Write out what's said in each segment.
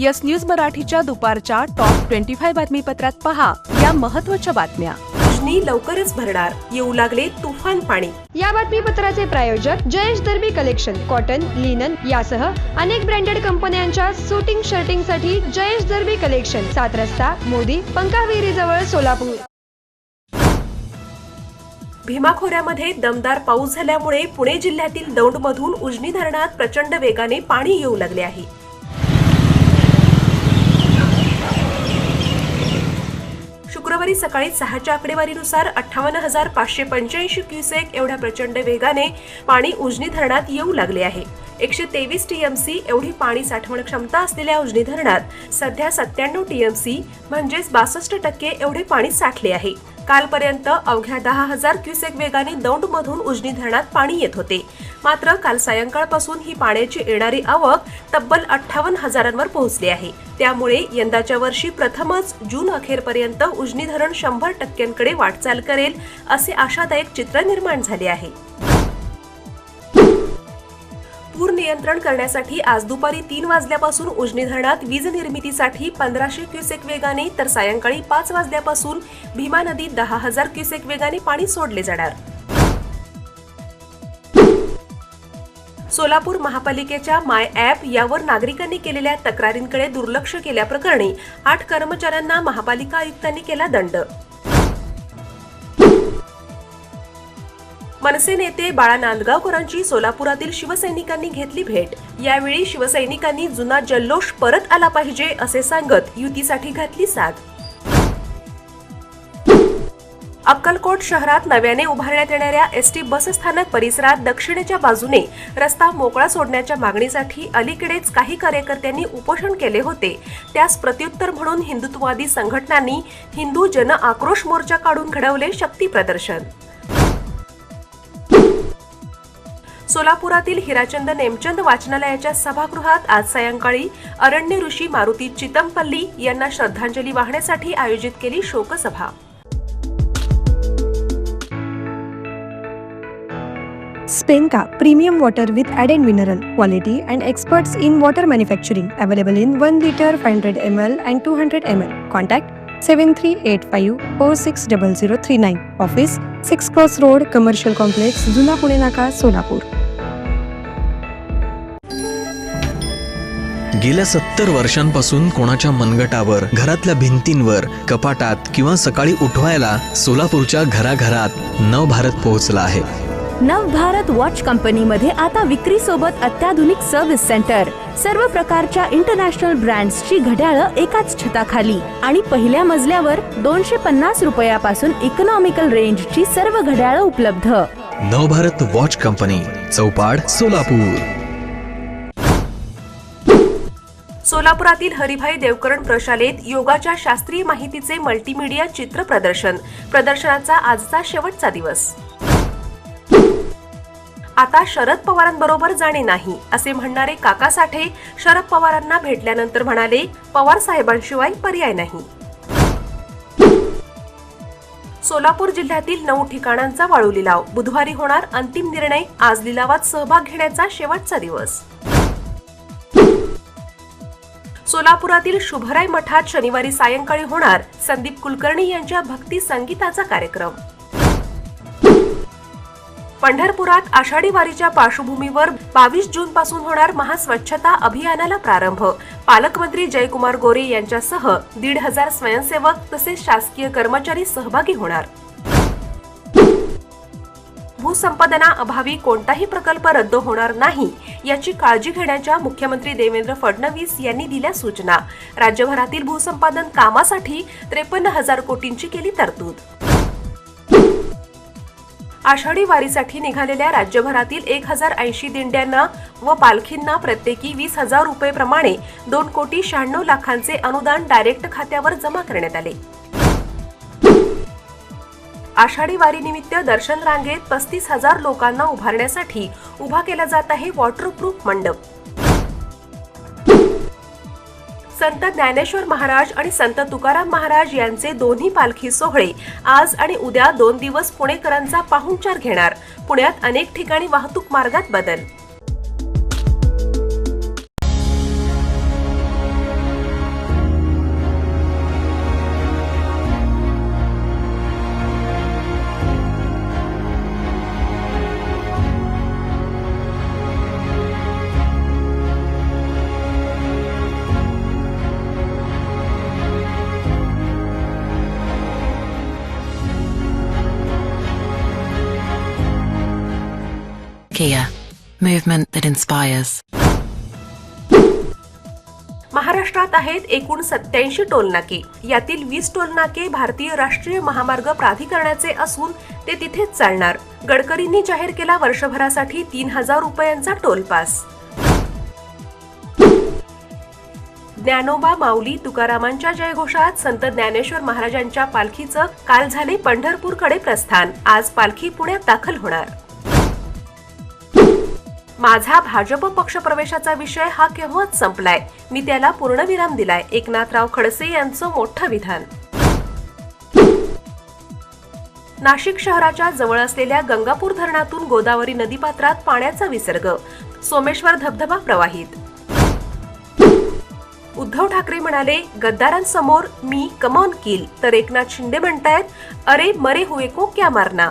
Yes news मराठीच्या दुपारच्या top twenty five बातमीपत्रात पहा या महत्त्वाच्या बातम्या. उजनी लवकरच भरणार. येऊ लागले तुफान पाणी. या बातमीपत्राचे प्रायोजक Jayesh Darbi collection cotton linen यासह अनेक ब्रँडेड कंपन्यांच्या सुटिंग शर्टिंगसाठी जयेश दर्बी कलेक्शन सात रस्ता मोदी पंकाविहिरी जवळ सोलापूर. भीमा खोऱ्यामध्ये दमदार पाऊस झाल्यामुळे पुणे जिल्ह्यातील दौंडमधून उजनी धरणात प्रचंड वेगाने पाणी येऊ लागले आहे. शुक्रवारी सकाळी सहाच्या आकडेवारीनुसार अठ्ठावन्न हजार पाचशे पंच्याऐंशी क्युसेक एवढ्या प्रचंड वेगाने पाणी उजनी धरणात येऊ लागले आहे. एकशे तेवीस टीएमसी एवढी पाणी साठवण क्षमता असलेल्या उजनी धरणात सध्या सत्त्याण्णव टीएमसी म्हणजेच बासष्ट टक्के एवढे पाणी साठले आहे. कालपर्यंत अवघ्या दहा हजार क्युसेक वेगाने दौंडमधून उजनी धरणात पाणी येत होते. मात्र काल सायंकाळपासून ही पाण्याची येणारी आवक तब्बल अठ्ठावन्न हजारांवर पोहोचली आहे. त्यामुळे यंदाच्या वर्षी प्रथमच जून अखेरपर्यंत उजनी धरण शंभर टक्क्यांकडे वाटचाल करेल असे आशादायक चित्र निर्माण झाले आहे. पूर नियंत्रण करण्यासाठी आज दुपारी तीन वाजल्यापासून उजनी धरणात वीज निर्मितीसाठी पंधराशे क्युसेक वेगाने तर सायंकाळी पाच वाजल्यापासून भीमा नदीत दहा हजार क्युसेक वेगाने पाणी सोडले जाणार. सोलापूर महापालिकेच्या माय ॲप यावर नागरिकांनी केलेल्या तक्रारींकडे दुर्लक्ष केल्याप्रकरणी आठ कर्मचाऱ्यांना महापालिका आयुक्तांनी केला दंड. मनसे नेते बाळा नांदगावकरांची सोलापुरातील शिवसैनिकांनी घेतली भेट. यावेळी शिवसैनिकांनी जुना जल्लोष परत आला पाहिजे असे सांगत युतीसाठी घातली साथ. अक्कलकोट शहरात नव्याने उभारण्यात येणाऱ्या एस टी बसस्थानक परिसरात दक्षिणेच्या बाजूने रस्ता मोकळा सोडण्याच्या मागणीसाठी अलीकडेच काही कार्यकर्त्यांनी उपोषण केले होते. त्यास प्रत्युत्तर म्हणून हिंदुत्ववादी संघटनांनी हिंदू जन आक्रोश मोर्चा काढून घडवले शक्ती प्रदर्शन. सोलापुरातील हिराचंद नेमचंद वाचनालयाच्या सभागृहात आज सायंकाळी अरण्य ऋषी मारुती चितमपल्ली यांना श्रद्धांजली वाहण्यासाठी आयोजित केली शोकसभा. स्पेनका premium water with added mineral quality and experts in water manufacturing available in one litre five hundred M L and two hundred M L contact seven three eight five four six double zero three nine office six cross road commercial complex जुना पुणे नाका सोलापूर गेल्या सत्तर वर्षांपासून कोणाच्या मनगटावर घरातल्या भिंतींवर कपाटात किंवा सकाळी उठवायला सोलापूरच्या घराघरात नवभारत पोहोचला आहे. नवभारत वॉच कंपनीमध्ये आता विक्री सोबत अत्याधुनिक सर्व्हिस सेंटर सर्व प्रकारच्या इंटरनॅशनल ब्रँड्सची घड्याळं एकाच छताखाली. आणि पहिल्या मजल्यावर दोनशे पन्नास रुपयापासून इकॉनॉमिकल रेंजची सर्व घड्याळं उपलब्ध. Navbharat watch company Choupad Solapur. सोलापुरातील Haribhai Devkaran प्रशालेत योगाच्या शास्त्रीय माहितीचे मल्टीमीडिया चित्र प्रदर्शन. प्रदर्शनाचा आजचा शेवटचा दिवस. आता शरद पवारांबरोबर जाणे नाही असे म्हणणारे काका साठे शरद पवारांना भेटल्यानंतर म्हणाले पवार साहेबांशिवाय पर्याय नाही. सोलापूर जिल्ह्यातील नऊ ठिकाणांचा वाळू लिलाव. बुधवारी होणार अंतिम निर्णय. आज लिलावात सहभाग घेण्याचा शेवटचा दिवस. सोलापुरातील शुभराय मठात शनिवारी सायंकाळी होणार संदीप कुलकर्णी यांच्या भक्ती संगीताचा कार्यक्रम. पंढरपुरात आषाढी वारीच्या पार्श्वभूमीवर बावीस जून पासून होणार महास्वच्छता अभियानाला प्रारंभ. पालकमंत्री जयकुमार गोरे यांच्यासह दीड हजार स्वयंसेवक तसेच शासकीय कर्मचारी सहभागी होणार. भूसंपादना अभावी कोणताही प्रकल्प रद्द होणार नाही याची काळजी घेण्याच्या मुख्यमंत्री देवेंद्र फडणवीस यांनी दिल्या सूचना. राज्यभरातील भूसंपादन कामासाठी त्रेपन्न हजार कोटींची केली तरतूद. आषाढी वारीसाठी निघालेल्या राज्यभरातील एक हजार ऐंशी दिंड्यांना व पालखींना प्रत्येकी वीस हजार रुपये प्रमाणे दोन कोटी शहाण्णव लाखांचे अनुदान डायरेक्ट खात्यावर जमा करण्यात आले. आषाढी वारीनिमित्त दर्शन रांगेत पस्तीस हजार लोकांना उभारण्यासाठी उभा केला जात आहे वॉटरप्रूफ मंडप. संत ज्ञानेश्वर महाराज आणि संत तुकाराम महाराज यांचे दोन्ही पालखी सोहळे आज आणि उद्या दोन दिवस पुणेकरांचा पाहुणचार घेणार. पुण्यात अनेक ठिकाणी वाहतूक मार्गात बदल. Kia, movement that inspires. महाराष्ट्रात आहेत एकूण सत्याऐंशी टोलनाके. यातील वीस टोलनाके भारतीय राष्ट्रीय महामार्ग प्राधिकरणाचे असून ते तिथेच चालणार. गडकरींनी जाहीर केला वर्षभरासाठी तीन हजार रुपयांचा टोल पास. ज्ञानोबा माऊली तुकारामांच्या जयघोषात संत ज्ञानेश्वर महाराजांच्या पालखीचं काल झाले पंढरपूरकडे प्रस्थान. आज पालखी पुण्यात दाखल होणार. माझा भाजप पक्षप्रवेशाचा विषय हा केव्हाच संपलाय? मी त्याला पूर्णविराम दिलाय. एकनाथराव खडसे यांचं मोठं विधान. नाशिक शहराच्या जवळ असलेल्या गंगापूर धरणातून गोदावरी नदीपात्रात पाण्याचा विसर्ग. सोमेश्वर धबधबा प्रवाहित. उद्धव ठाकरे म्हणाले गद्दारांसमोर मी कमॉन किल. तर एकनाथ शिंदे म्हणतायत अरे मरे हुए को क्या मारना?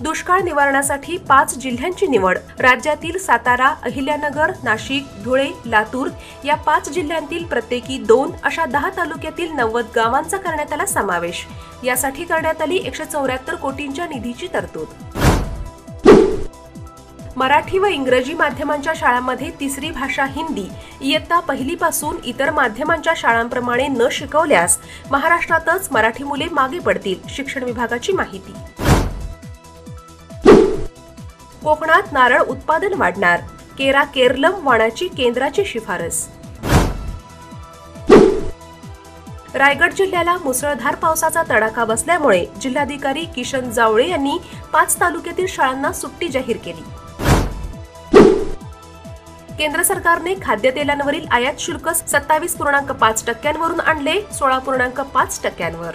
दुष्काळ निवारणासाठी पाच जिल्ह्यांची निवड. राज्यातील सातारा अहिल्यानगर नाशिक धुळे लातूर या पाच जिल्ह्यांतील प्रत्येकी दोन अशा दहा तालुक्यातील नव्वद गावांचा करण्यात आला समावेश. यासाठी करण्यात आली एकशे चौऱ्याहत्तर कोटींच्या निधीची तरतूद. मराठी व इंग्रजी माध्यमांच्या शाळांमध्ये तिसरी भाषा हिंदी इयत्ता पहिलीपासून इतर माध्यमांच्या शाळांप्रमाणे न शिकवल्यास महाराष्ट्रातच मराठी मुले मागे पडतील शिक्षण विभागाची माहिती. कोकणात नारळ उत्पादन वाढणार. केरा केरलम वाणाची केंद्राची शिफारस. रायगड जिल्ह्याला मुसळधार पावसाचा तडाखा बसल्यामुळे जिल्हाधिकारी किशन जावळे यांनी पाच तालुक्यातील शाळांना सुट्टी जाहीर केली. केंद्र सरकारने खाद्यतेलांवरील आयात शुल्क सत्तावीस पूर्णांक पाच टक्क्यांवरून आणले सोळा पूर्णांक पाच टक्क्यांवर.